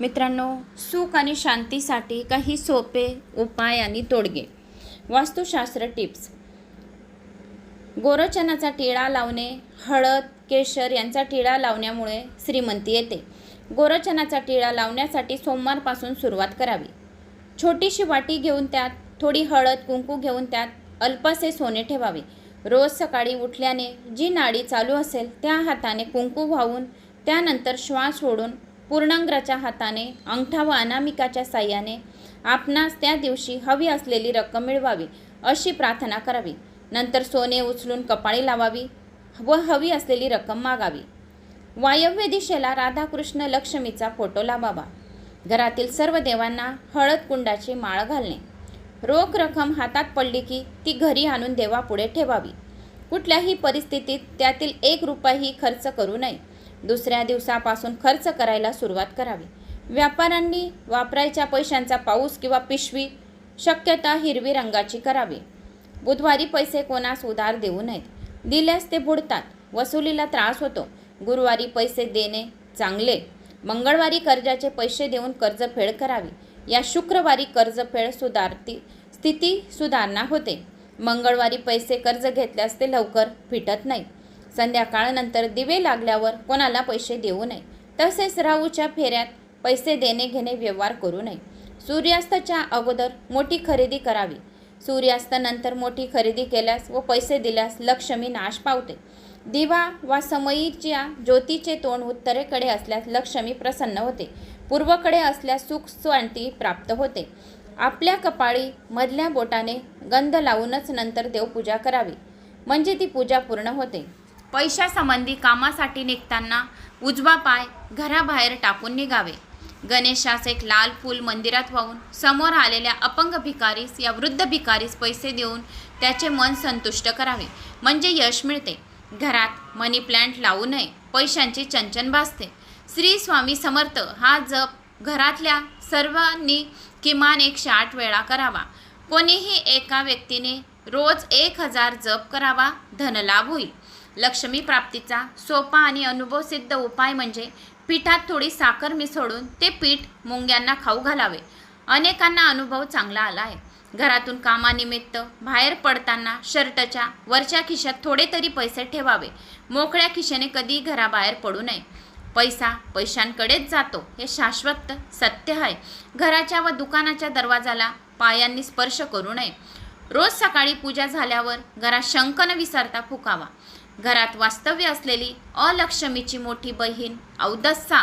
मित्रांनो सुख आणि शांतीसाठी काही सोपे उपाय आणि तोडगे. वास्तुशास्त्र टिप्स. गोरचनाचा टिळा लावणे हळद केशर यांचा टिळा लावण्यामुळे श्रीमंती येते. गोरचनाचा टिळा लावण्यासाठी सोमवारपासून सुरुवात करावी. छोटीशी वाटी घेऊन त्यात थोडी हळद कुंकू घेऊन त्यात अल्पसे सोने ठेवावे. रोज सकाळी उठल्याने जी नाडी चालू असेल त्या हाताने कुंकू वाहून त्यानंतर श्वास सोडून पूर्णांग्राच्या हाताने अंगठा व अनामिकाच्या साह्याने आपणास त्या दिवशी हवी असलेली रक्कम मिळवावी अशी प्रार्थना करावी. नंतर सोने उचलून कपाळी लावावी व हवी असलेली रक्कम मागावी. वायव्य दिशेला राधाकृष्ण लक्ष्मीचा फोटो लावावा. घरातील सर्व देवांना हळद कुंडाची माळ घालणे. रोख रक्कम हातात पडली की ती घरी आणून देवापुढे ठेवावी. कुठल्याही परिस्थितीत त्यातील एक रुपयाही खर्च करू नये. दुसऱ्या दिवसापासून खर्च करायला सुरुवात करावी. व्यापाऱ्यांनी वापरायच्या पैशांचा पाऊस किंवा पिशवी शक्यता हिरवी रंगाची करावी. बुधवारी पैसे कोणास उधार देऊ नयेत. दिल्यास ते बुडतात. वसुलीला त्रास होतो. गुरुवारी पैसे देणे चांगले. मंगळवारी कर्जाचे पैसे देऊन कर्जफेड करावी. या शुक्रवारी कर्जफेड सुधारती स्थिती सुधारणा होते. मंगळवारी पैसे कर्ज घेतल्यास ते लवकर फिटत नाही संध्याकाळनंतर दिवे लागल्यावर कोणाला पैसे देऊ नये. तसेच राहूच्या फेऱ्यात पैसे देणे घेणे व्यवहार करू नये. सूर्यास्ताच्या अगोदर मोठी खरेदी करावी. सूर्यास्तानंतर मोठी खरेदी केल्यास व पैसे दिल्यास लक्ष्मी नाश पावते. दिवा वा समयीच्या ज्योतीचे तोंड उत्तरेकडे असल्यास लक्ष्मी प्रसन्न होते. पूर्वकडे असल्यास सुख शांती प्राप्त होते. आपल्या कपाळी मधल्या बोटाने गंध लावूनच नंतर देवपूजा करावी. म्हणजे ती पूजा पूर्ण होते. पैशासंबंधी कामासाठी निघताना उजवा पाय घराबाहेर टाकून निघावे. गणेशास एक लाल फूल मंदिरात वाहून समोर आलेल्या अपंग भिकारीस या वृद्ध भिकारीस पैसे देऊन त्याचे मन संतुष्ट करावे. म्हणजे यश मिळते. घरात मनी प्लॅन्ट लावू नये पैशांची चंचन भासते. श्री स्वामी समर्थ हा जप घरातल्या सर्वांनी किमान एकशे आठ वेळा करावा. कोणीही एका व्यक्तीने रोज एक हजार जप करावा धनलाभ होईल. लक्ष्मी प्राप्तीचा सोपा आणि अनुभवसिद्ध उपाय म्हणजे पिठात थोडी साखर मिसळून ते पीठ मुंग्यांना खाऊ घालावे. अनेकांना अनुभव चांगला आला आहे. घरातून कामानिमित्त बाहेर पडताना शर्टच्या वरच्या खिशात थोडे तरी पैसे ठेवावे. मोकळ्या खिशेने कधी घराबाहेर पडू नये. पैसा पैशांकडेच जातो हे शाश्वत सत्य आहे. घराच्या व दुकानाच्या दरवाजाला पायांनी स्पर्श करू नये. रोज सकाळी पूजा झाल्यावर घरात शंख न विसरता फुकावा. घरात वास्तव्य असलेली अलक्ष्मीची मोठी बहीण औदस्सा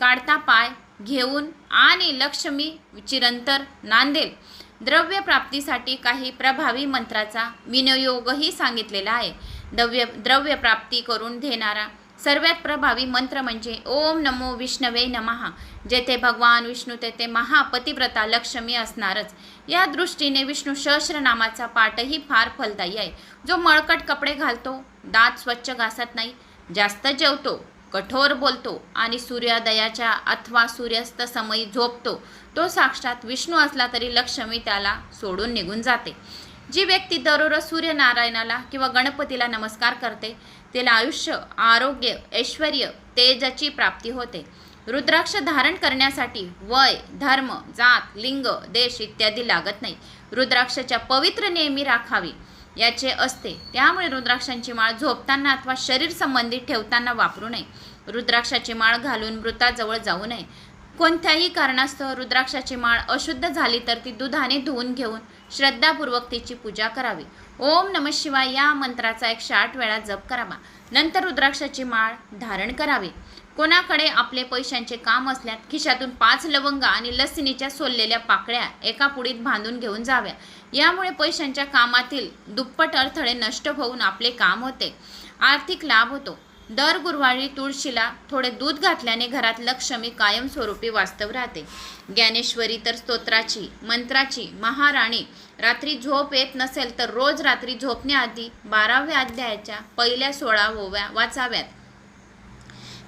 काढता पाय घेऊन आणि लक्ष्मी चिरंतर नांदेल द्रव्य प्राप्तीसाठी काही प्रभावी मंत्राचा विनियोगही सांगितलेला आहे. द्रव्य द्रव्य प्राप्ती करून देणारा सर्वात प्रभावी मंत्र म्हणजे ओम नमो विष्णवे नमहा जेथे भगवान विष्णू तेथे महापतिव्रता लक्ष्मी असणारच. या दृष्टीने विष्णू सहस्रनामाचा पाठही फार फलदायी आहे. जो मळकट कपडे घालतो दात स्वच्छ घासत नाही जास्त जेवतो कठोर बोलतो आणि सूर्योदयाच्या अथवा सूर्यास्त समयी झोपतो तो साक्षात विष्णू असला तरी लक्ष्मी त्याला सोडून निघून जाते. जी व्यक्ती दररोज सूर्यनारायणाला किंवा गणपतीला नमस्कार करते तिला आयुष्य आरोग्य ऐश्वर तेजाची प्राप्ती होते. रुद्राक्ष धारण करण्यासाठी वय धर्म जात लिंग देश इत्यादी लागत नाही. रुद्राक्षाच्या पवित्र नेहमी राखावी याचे असते. त्यामुळे रुद्राक्षांची माळ झोपताना अथवा शरीर संबंधित ठेवताना वापरू नये. रुद्राक्षाची माळ घालून मृताजवळ जाऊ नये. कोणत्याही कारणास्तव रुद्राक्षाची माळ अशुद्ध झाली तर ती दुधाने धुवून घेऊन श्रद्धापूर्वक तिची पूजा करावी. ओम नम शिवाय या मंत्राचा एकशे आठ वेळा जप करावा. नंतर रुद्राक्षाची माळ धारण करावी. कोणाकडे आपले पैशांचे काम असल्यास खिशातून पाच लवंगा आणि लसणीच्या सोललेल्या पाकळ्या एका पुडीत बांधून घेऊन जाव्या. यामुळे पैशांच्या कामातील दुप्पट अडथळे नष्ट होऊन आपले काम होते. आर्थिक लाभ होतो. दर गुरुवारी तुळशीला थोडे दूध घातल्याने घरात लक्ष्मी कायमस्वरूपी वास्तव राहते. ज्ञानेश्वरी तर स्तोत्राची मंत्राची महाराणी रात्री झोप येत नसेल तर रोज रात्री झोपण्याआधी बाराव्या अध्यायाच्या पहिल्या सोळा ओव्या वाचाव्यात.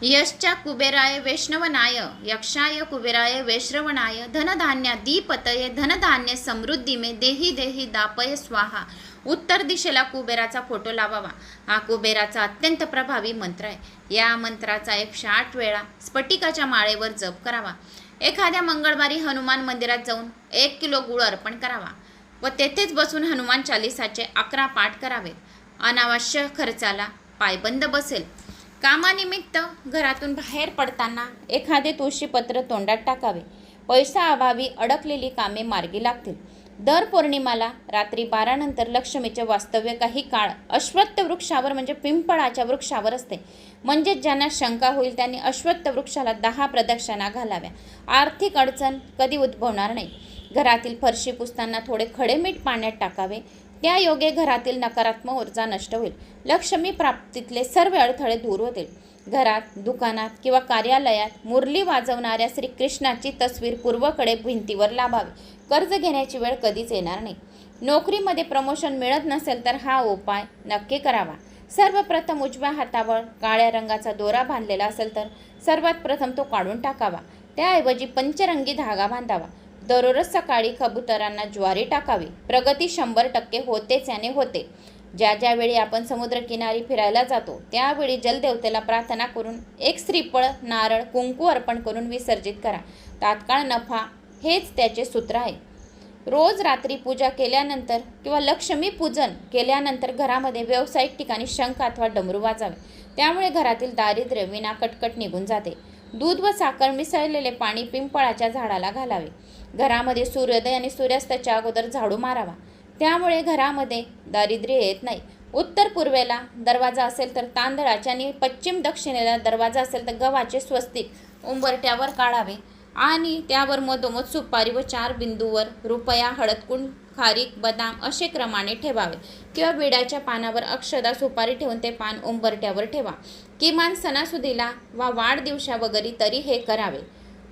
यशच्या कुबेराय वैष्णवनाय यक्षाय कुबेराय वैश्रवणाय धनधान्या दीपतये धनधान्य समृद्धी मे देही देही दापय स्वाहा. उत्तर दिशेला कुबेराचा फोटो लावावा. हा कुबेराचा अत्यंत प्रभावी मंत्र आहे. या मंत्राचा एकशे आठ वेळा स्फटिकाच्या माळेवर जप करावा. एखाद्या मंगळवारी हनुमान मंदिरात जाऊन एक किलो गुळ अर्पण करावा व तेथेच बसून हनुमान चालिसाचे अकरा पाठ करावेत. अनावश्यक खर्चाला पायबंद बसेल. कामानिमित्त घरातून बाहेर पडताना एखादे तुळशीपत्र तोंडात टाकावे. पैशाअभावी अडकलेली कामे मार्गी लागतील. दर पौर्णिमाला रात्री बारानंतर लक्ष्मीचे वास्तव्य काही काळ अश्वत्थ वृक्षावर म्हणजे पिंपळाच्या वृक्षावर असते. म्हणजेच ज्यांना शंका होईल त्यांनी अश्वत्थ वृक्षाला दहा प्रदक्षिणा घालाव्या. आर्थिक अडचण कधी उद्भवणार नाही. घरातील फरशी पुसताना थोडे खडे मीठ पाण्यात टाकावे. त्या योगे घरातील नकारात्मक ऊर्जा नष्ट होईल. लक्ष्मी प्राप्तीतले सर्व अडथळे दूर होतील. घरात दुकानात किंवा कार्यालयात मुरली वाजवणाऱ्या श्रीकृष्णाची तस्वीर पूर्वकडे भिंतीवर लाभावी. कर्ज घेण्याची वेळ कधीच येणार नाही. नोकरीमध्ये प्रमोशन मिळत नसेल तर हा उपाय नक्की करावा. सर्वप्रथम उजव्या हातावर काळ्या रंगाचा दोरा बांधलेला असेल तर सर्वात प्रथम तो काढून टाकावा. त्याऐवजी पंचरंगी धागा बांधावा. दररोज सकाळी कबुतरांना ज्वारी टाकावी. प्रगती शंभर टक्के होतेच याने होते. ज्या ज्यावेळी आपण समुद्रकिनारी फिरायला जातो त्यावेळी जलदेवतेला प्रार्थना करून एक श्रीफळ नारळ कुंकू अर्पण करून विसर्जित करा. तात्काळ नफा हेच त्याचे सूत्र आहे. रोज रात्री पूजा केल्यानंतर किंवा लक्ष्मी पूजन केल्यानंतर घरामध्ये व्यावसायिक ठिकाणी शंख अथवा डमरू वाजावे. त्यामुळे घरातील दारिद्र्य विना कटकट निघून जाते. दूध व साखर मिसळलेले पाणी पिंपळाच्या झाडाला घालावे. घरामध्ये सूर्योदय आणि सूर्यास्ताच्या अगोदर झाडू मारावा. त्यामुळे घरामध्ये दारिद्र्य येत नाही. उत्तर पूर्वेला दरवाजा असेल तर तांदळाचे आणि पश्चिम दक्षिणेला दरवाजा असेल तर गव्हाचे स्वस्तिक उंबरट्यावर काढावे. आणि त्यावर मधोमध सुपारी व चार बिंदूवर रुपया हळदकुंड खारीक बदाम असे क्रमाने ठेवावे. किंवा विड्याच्या पानावर अक्षदा सुपारी ठेवून ते पान उंबरट्यावर ठेवा. किमान सणासुदीला वा वाढदिवसा वगैरे तरी हे करावे.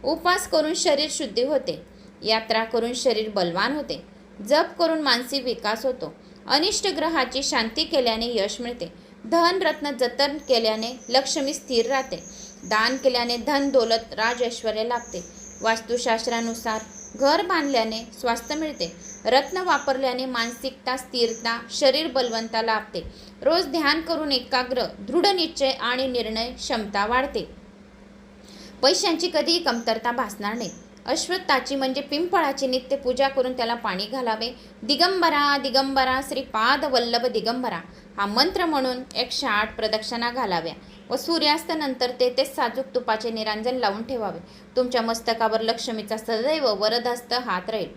उपवास करून शरीर शुद्धी होते. यात्रा करून शरीर बलवान होते. जप करून मानसिक विकास होतो. अनिष्ट ग्रहाची शांती केल्याने यश मिळते. धन रत्न जतन केल्याने लक्ष्मी स्थिर राहते. दान केल्याने धन दौलत राज ऐश्वर्य लाभते. वास्तुशास्त्रानुसार घर बांधल्याने स्वास्थ्य मिळते. रत्न वापरल्याने मानसिकता स्थिरता शरीर बलवंता लाभते. रोज ध्यान करून एकाग्र दृढ निश्चय आणि निर्णय क्षमता वाढते. पैशांची कधीही कमतरता भासणार नाही. अश्वत्थाची म्हणजे पिंपळाची नित्य पूजा करून त्याला पाणी घालावे. दिगंबरा दिगंबरा श्रीपाद वल्लभ दिगंबरा. हा मंत्र म्हणून एकशे आठ प्रदक्षिणा घालाव्या. व सूर्यास्तानंतर तेथेच साजूक तुपाचे निरांजन लावून ठेवावे. तुमच्या मस्तकावर लक्ष्मीचा सदैव वरदहस्त हात राहील.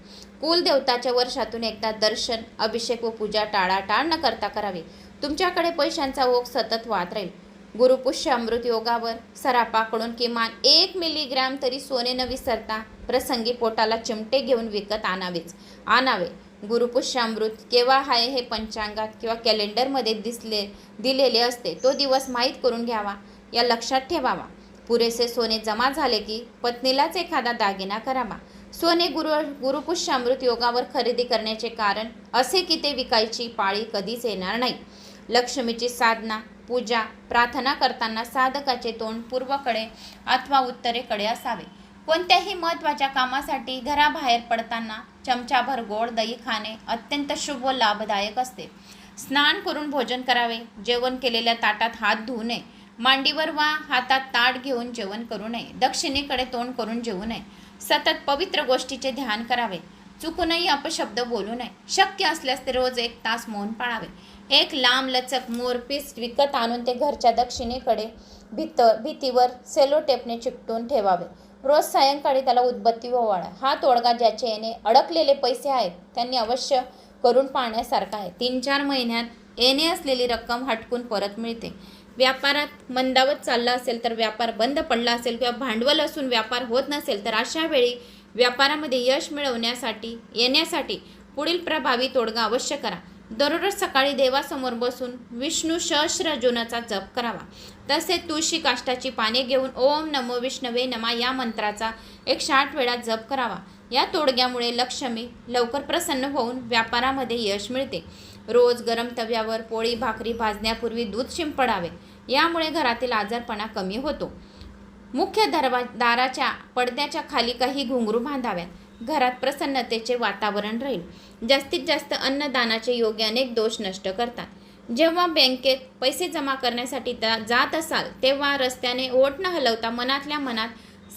कुलदेवताच्या वर्षातून एकदा दर्शन अभिषेक व पूजा टाळाटाळ न करता करावी. तुमच्याकडे पैशांचा ओघ सतत वाहत राहील. गुरुपुष्य अमृत योगावर सरापाकडून किमान एक मिलीग्रॅम तरी सोने न विसरता प्रसंगी पोटाला चिमटे घेऊन विकत आणावेच. आणावे. गुरुपुष्य अमृत केव्हा आहे हे पंचांगात किंवा कॅलेंडरमध्ये दिसले दिलेले असते तो दिवस माहीत करून घ्यावा. या लक्षात ठेवावा. पुरेसे सोने जमा झाले की पत्नीलाच एखादा दागिना करावा. सोने गुरु गुरुपुष्य अमृत योगावर खरेदी करण्याचे कारण असे की ते विकायची पाळी कधीच येणार नाही. लक्ष्मीची साधना पूजा प्रार्थना करताना साधकाचे तोंड पूर्वकडे अथवा उत्तरेकडे असावे. कोणत्याही महत्त्वाच्या कामासाठी घराबाहेर पडताना चमचाभर गोड दही खाणे अत्यंत शुभ व लाभदायक असते. स्नान करून भोजन करावे जेवण केलेल्या ताटात हात धुवू नये मांडीवर वा हातात ताट घेऊन जेवण करू नये दक्षिणेकडे तोंड करून जेवू नये सतत पवित्र गोष्टीचे ध्यान करावे चुकूनही अपशब्द बोलू नये शक्य असल्यास ते रोज एक तास मौन पाळावे. एक लांब लचक मोरपीस विकत आणून ते घरच्या दक्षिणेकडे भित भीतीवर सेलो टेपने चिकटून ठेवावे. रोज सायंकाळी त्याला उदबत्ती ओवाळा हा तोडगा ज्याचे येणे अडकलेले पैसे आहेत त्यांनी अवश्य करून पाहण्यासारखा आहे. तीन चार महिन्यात येणे असलेली रक्कम हटकून परत मिळते. व्यापारात मंदावत चालला असेल तर व्यापार बंद पडला असेल किंवा भांडवल असून व्यापार होत नसेल तर अशा वेळी व्यापारामध्ये यश मिळवण्यासाठी येण्यासाठी पुढील प्रभावी तोडगा अवश्य करा. दररोज सकाळी देवासमोर बसून विष्णू सहस्रजूनाचा जप करावा. तसेच तुळशी काष्टाची पाने घेऊन ओम नमो विष्णवे नमा या मंत्राचा एकशे आठ वेळा जप करावा. या तोडग्यामुळे लक्ष्मी लवकर प्रसन्न होऊन व्यापारामध्ये यश मिळते. रोज गरम तव्यावर पोळी भाकरी भाजण्यापूर्वी दूध शिंपडावे. यामुळे घरातील आजारपणा कमी होतो. मुख्य दरवा दाराच्या पडद्याच्या खाली काही घुंगरू बांधाव्यात. घरात प्रसन्नतेचे वातावरण राहील. जास्तीत जास्त अन्नदानाचे योग्य अनेक दोष नष्ट करतात. जेव्हा बँकेत पैसे जमा करण्यासाठी जात असाल तेव्हा रस्त्याने ओट न हलवता मनातल्या मनात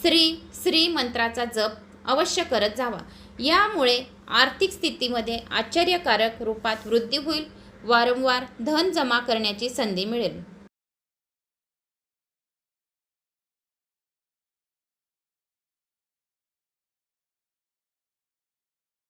श्री श्री मंत्राचा जप अवश्य करत जावा. यामुळे आर्थिक स्थितीमध्ये आश्चर्यकारक रूपात वृद्धी होईल. वारंवार धन जमा करण्याची संधी मिळेल.